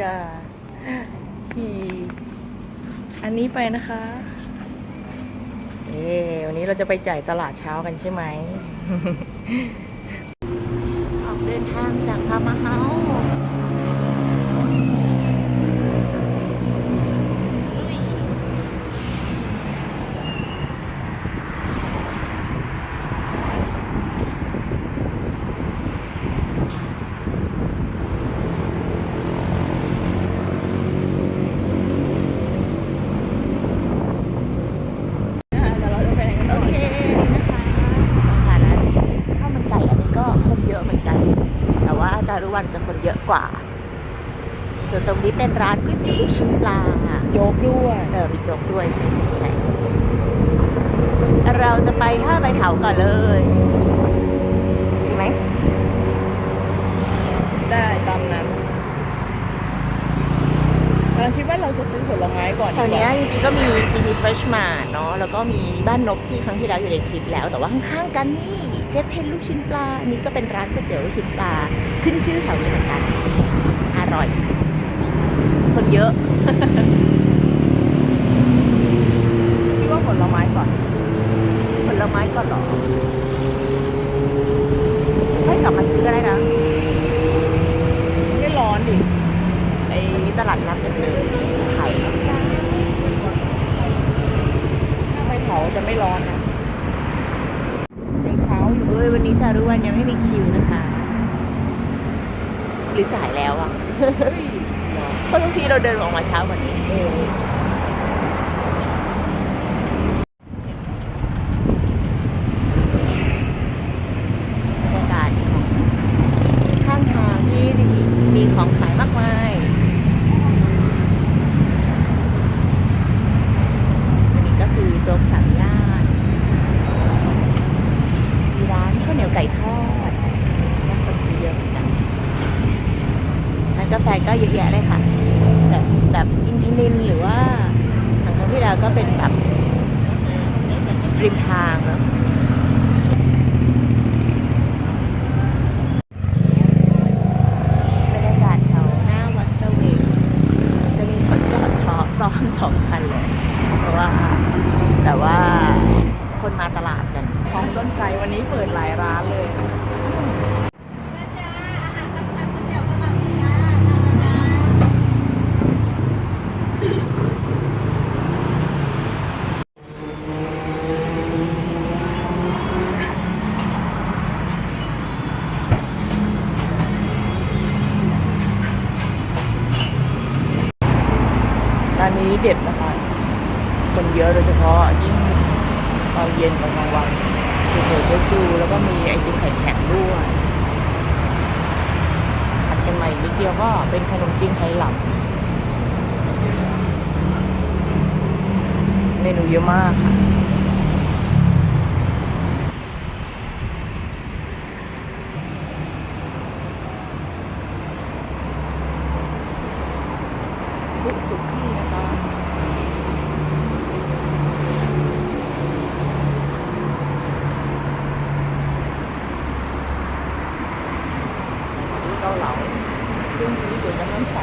จะขี่อันนี้ไปนะคะเอ๊วันนี้เราจะไปจ่ายตลาดเช้ากันใช่ไหมออกเดินทางจากพามาเฮาส์โอเคนะคะค่ะนั้นข้าวมันไก่อันนี้ก็คนเยอะเหมือนกัน แต่ว่าจารุวันจะคนเยอะกว่า ส่วนตรงนี้ เป็นร้านก๋วยเตี๋ยวลูกชิ้นปลาโจ๊กด้วยเออมีโจ๊กด้วยใช่ใช่ใช่เราจะไปท่าใบเถาก่อนเลยดีไหมได้ตามนั้นเราคิดว่าเราจะซื้อผลไม้ก่อนแถวเนี้ยจริงๆก็มีซีดีเฟรชมาเนาะแล้วก็มีบ้านนกที่ครั้งที่แล้วอยู่ในคลิปแล้วแต่ว่าข้างๆกันนี่เจ๊เพนลูกชิ้นปลาอันนี้ก็เป็นร้านก๋วยเตี๋ยวลูกชิ้นปลาขึ้นชื่อแถวนี้เหมือนกันอร่อย คนเยอะคิดว่าผลไม้ก่อน ผลไม้ก่อนเหรอให้กลับมาซื้อก็ได้นะไม่ร้อนดิไอ้ตลาดนัดกันเลยไข่ถ้าไปเผาจะไม่ร้อนนะยังเช้าอยู่เอ้ยวันนี้จารุวันยังไม่มีคิวนะคะ หรือสายแล้วอะ เพราะทุกทีเราเดินออกมาเช้ากว่านี้ เออ บรรยากาศของข้างทางที่มีของขายมากมาย อันนี้ก็คือโจ๊กสามย่านมีร้านข้าวเหนียวไก่ทอดนักคนซื้อเยอะเหมือนกันร้าน กาแฟก็เยอะแยะเลยค่ะ แบบแบบอินทนินหรือว่าทางที่แล้วก็เป็นแบบริมทางเนอะบรรยากาศแถวหน้าวัดสวกจะมีคนจอดชอซ้อมสองคันเลย เพราะว่า แต่ว่าคนมาตลาดกัน ของต้นไทรวันนี้เปิดหลายร้านเลย เยอะโดยเฉพาะยิ่งตอนเย็นตอนกลางวันคือเปิดเจ๊จูแล้วก็มีไอติมไข่แข็งด้วยถัดกันมาอีกนิดเดียวก็เป็นขนมจีนไทยหลับเมนูเยอะมากค่ะบุกสุกี้นะคะ นี่เกาเหลาซึ่งที่อยู่ในน้ำใส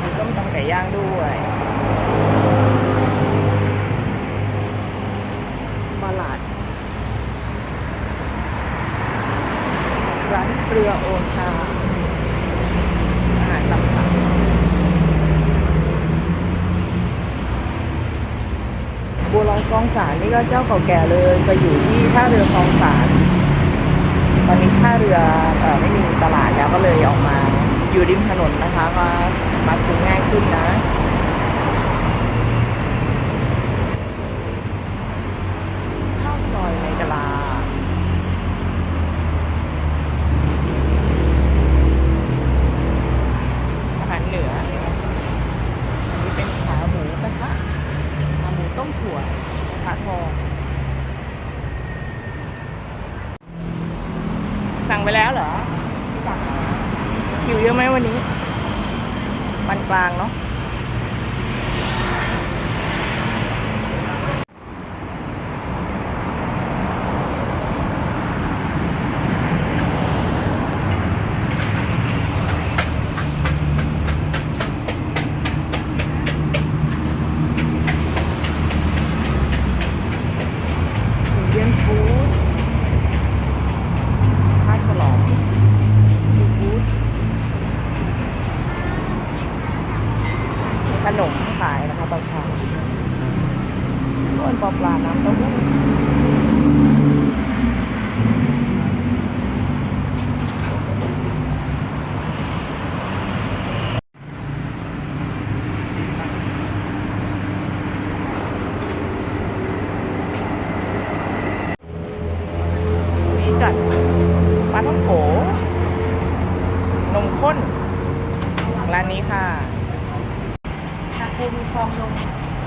มีส้มตำไก่ย่างด้วยมาลาด ร้าน เรือโอชา อาหารตำสั่งบัวลอยคลองสารนี่ก็เจ้าเก่าแก่เลยไปอยู่ที่ท่าเรือคลองสารตอนนี้ท่าเรือเออไม่มีตลาดแล้วก็เลยออกมา อยู่ริมถนนนะคะ มามาซื้อง่ายขึ้นนะ ข้าวซอยในกะลา อาหารเหนืออันนี้เป็นขาหมูกระทะขาหมูต้มถั่วกระทะทอง สั่งไปแล้วเหรอสั่งคิวเยอะไหมวันนี้ ปานกลางเนาะ ทปลาท่องโกนมข้นของร้านนี้ค่ะชาปูมีฟองนม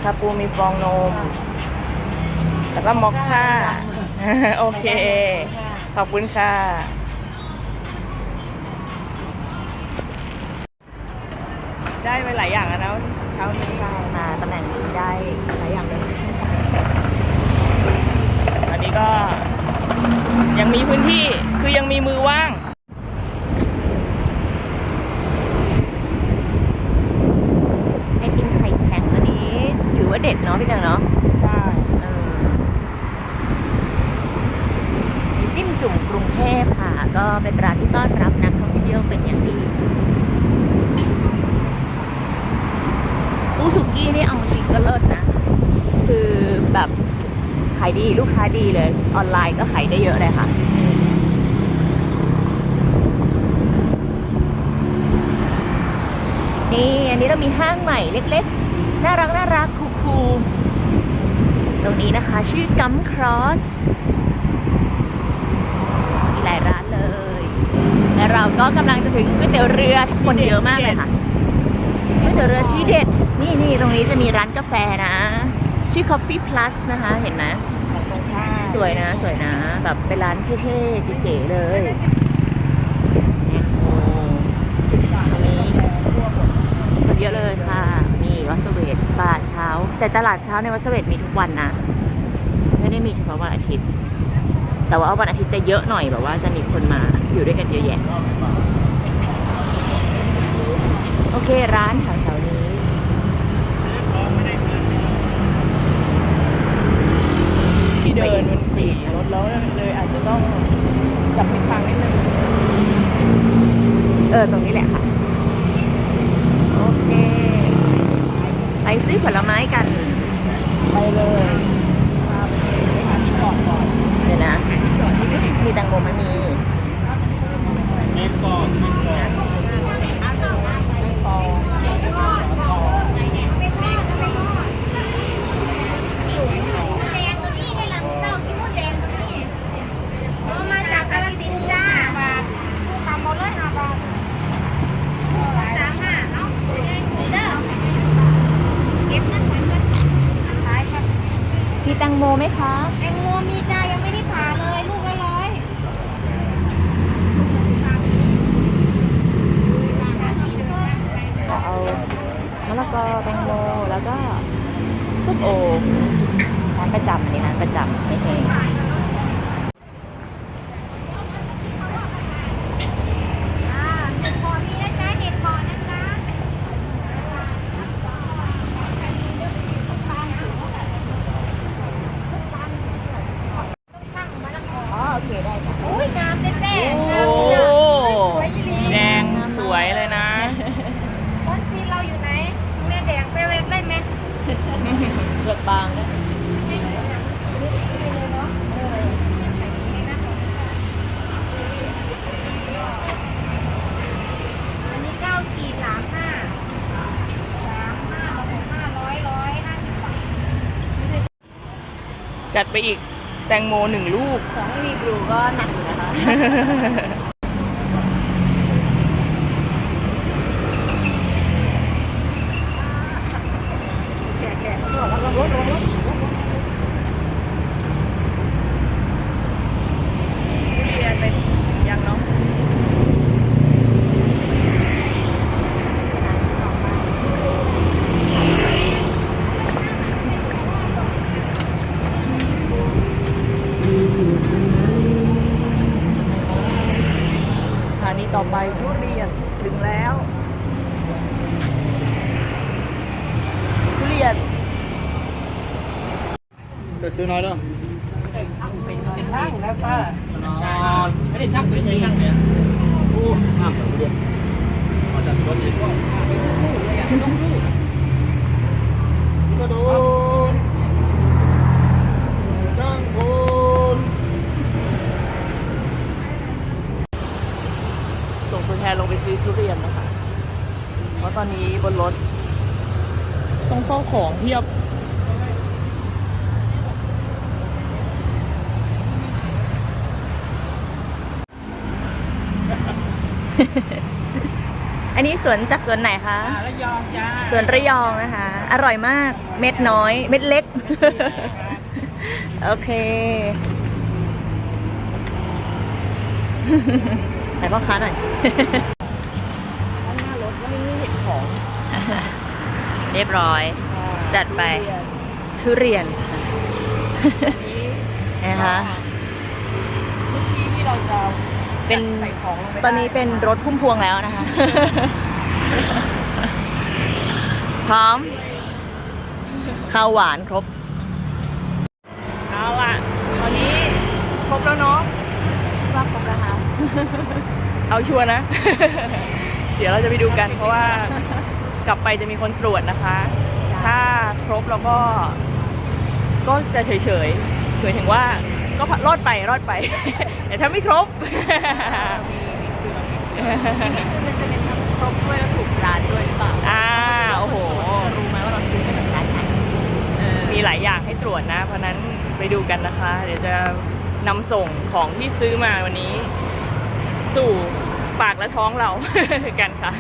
คาปูมีฟองนม แล้วก็มอคค่า โอเค ขอบคุณค่ะ ได้ไปหลายอย่างแล้วนะเช้านี้ใช่มาตำแหน่งนี้ได้หลายอย่างเลย อันนี้ก็ยัง มีพื้นที่คือยังมีมือว่าง ไอติมไข่แข็งอันนี้ ถือว่าเด็ดเนาะพี่จังเนาะใช่เออจิ้มจุ่มกรุงเทพค่ะ ก็เป็นร้านที่ต้อนรับนักท่องเที่ยวเป็นอย่างดีอูสุกี้นี่เอาจริงก็เลิศนะ คือแบบ ขายดีลูกค้าดีเลย ออนไลน์ก็ขายได้เยอะเลยค่ะนี่อันนี้เรามีห้างใหม่เล็กๆ น่ารักน่ารักคูคูลๆตรงนี้นะคะชื่อกัมครอสมีหลายร้านเลย และเราก็กำลังจะถึงก๋วยเตี๋ยวเรือคนเยอะมากเลยค่ะก๋วยเตี๋ยวเรือที่เด็ด นี่นี่ตรงนี้จะมีร้านกาแฟนะ ชื่อ Coffee Plus นะคะ เห็นไหมของตรงข้ามสวยนะสวยนะ แบบเป็นร้านเท่ๆเก๋ๆเลยเนี่ยโอ้ตรงนี้คนเยอะเลยค่ะ นี่วัดเสเวตบาร์เช้า แต่ตลาดเช้าในวัดเสเวตมีทุกวันนะ ไม่ได้มีเฉพาะวันอาทิตย์ แต่ว่าวันอาทิตย์จะเยอะหน่อยแบบว่าจะมีคนมาอยู่ด้วยกันเยอะแยะ โอเคร้านแถวๆนี้ ที่ เดินมันปีรถแล้วเลยอาจจะต้องจับทิศทางนิดนึงเออตรงนี้แหละค่ะ โอเค ไปซื้อผลไม้กัน ไปเลยพาไปหาที่จอดก่อน เดี๋ยวนะ ที่จอดที่นี่ มีแตังโมไหม่มี เมนกอกเมนกอกไม่พอ แดงตัวนี้ได้ลำเต้าที่มดแดงตัวนี้เอามาจากกาลสินธุ์จ้าบาทคู่กับหมดเลยห้าบาทสามห้าเนาะเด้อเก็บเงินไว้ก่อนขายก่อน มีแตังโมไหมคะแตงโมมีจ้ายังไม่ได้ผ่าเลยลูกละร้อยเอามะละกอแตงโมแล้วก็ซุปโอร้านประจำนี่ร้านประจำไม่แพง อ่าเห็ดพอมีนะจ๊ะเห็ดพอนะจ๊ะ อ๋อ โอเค ได้จ้ะ อุ้ยงามเต้ๆ โอ้ งามจ้ะสวยอีหลี แดงสวยเลยนะ ต้นซีนเราอยู่ไหนแม่แดงไปเวทได้ไหม เลือกบางนะ อันนี้เก้ากี่สามห้าสามห้าเราบอกห้าร้อยร้อยห้าสิบบาท จัดไปอีกแตงโมหนึ่งลูก ขอให้มีบลูก็หนักอยู่นะคะ เรียนเป็นยังเนาะ สถานีต่อไปทุเรียนถึงแล้ว ทุเรียน เดี๋ยวซื้อน้อยเด้อเป็นช่างแล้วป้าไม่ได้ช่างไม่ใช่ช่างเนี่ยโอ้ห้ามแบบเดียวมาจากสวนอีกก็กระโดดช่างคนส่งตัวแทนลงไปซื้อทุเรียนนะคะ เพราะตอนนี้บนรถต้องเฝ้าของเพียบ อันนี้สวนจากสวนไหนคะระยองจ้าสวนระยองนะคะ อร่อยมากเม็ดน้อย เม็ดเล็ก โอเคไหนพ่อค้าหน่อยข้างหน้ารถวันนี้เห็นของเรียบร้อย จัดไปทุเรียนนะคะทุกที่ที่เราจะ เป็นใส่ของลงไปตอนนี้เป็นรถพุ่มพวงแล้วนะคะ พร้อม ข้าวหวานครบ เอาล่ะตอนนี้ครบแล้วเนาะว่าครบแล้วค่ะเอาชัวร์นะ เดี๋ยวเราจะไปดูกันเพราะว่ากลับไปจะมีคนตรวจนะคะ ถ้าครบแล้วก็ ก็จะเฉยๆหมายถึงว่า ก็รอดไปรอดไป แต่ถ้าไม่ครบมันจะเป็นทั้งครบด้วยแล้วถูกร้านด้วยหรือเปล่าอ่าโอ้โหรู้ไหมว่าเราซื้อมาจากร้านไหนมีหลายอย่างให้ตรวจนะ เพราะฉะนั้นไปดูกันนะคะ เดี๋ยวจะนำส่งของที่ซื้อมาวันนี้ สู่ปากและท้องเรากันค่ะ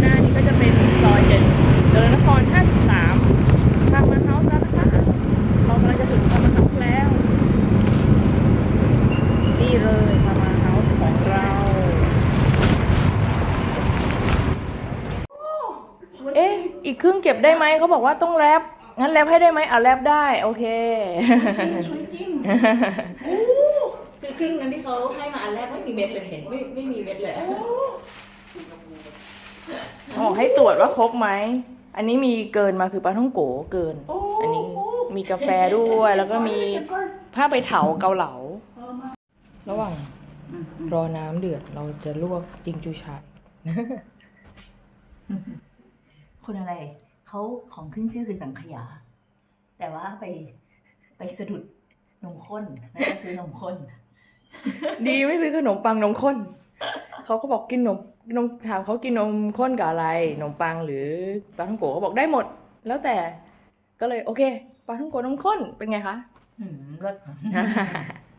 หน้านี้ก็จะเป็นซอยเดินเดินนคร 53 ทางมาเฮาส์แล้วนะคะเรากำลังจะถึงทางมาเฮาส์แล้ว นี่เลยทางมาเฮาส์ของเรา เอ๊ะ อีกครึ่งเก็บ ได้ไหมเขาบอกว่าต้องแรปงั้นแรปให้ได้ไหมอะแรปได้ โอเคคือครึ่งนั้นที่เขาให้มาอันแรกไม่มีเม็ดเลยเห็นไม่ไม่มีเม็ดเลยบอกให้ตรวจว่าครบไหม อันนี้มีเกินมาคือปลาท่องโกเกิน อันนี้มีกาแฟด้วยแล้วก็มีผ้าไปเถาเกาเหลา ระหว่างรอน้ำเดือดเราจะลวกจิงจูชายคนอะไร เขาของขึ้นชื่อคือสังขยา แต่ว่าไปไปสะดุดนมข้นแล้วก็ซื้อนมข้น ดีไม่ซื้อขนมปังนมข้นเขาก็บอกกินนมนมถามเขากินนมข้นกับอะไรนมปังหรือปลาท่องโกเขาบอกได้หมด แล้วแต่ก็เลยโอเคปลาท่องโกนมข้นเป็นไงคะหืมรส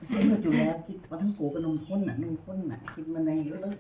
เลิศอยู่แล้วคิดว่าทั้งโกกับนมข้นน่ะนมข้นน่ะคิดมาในเลิศ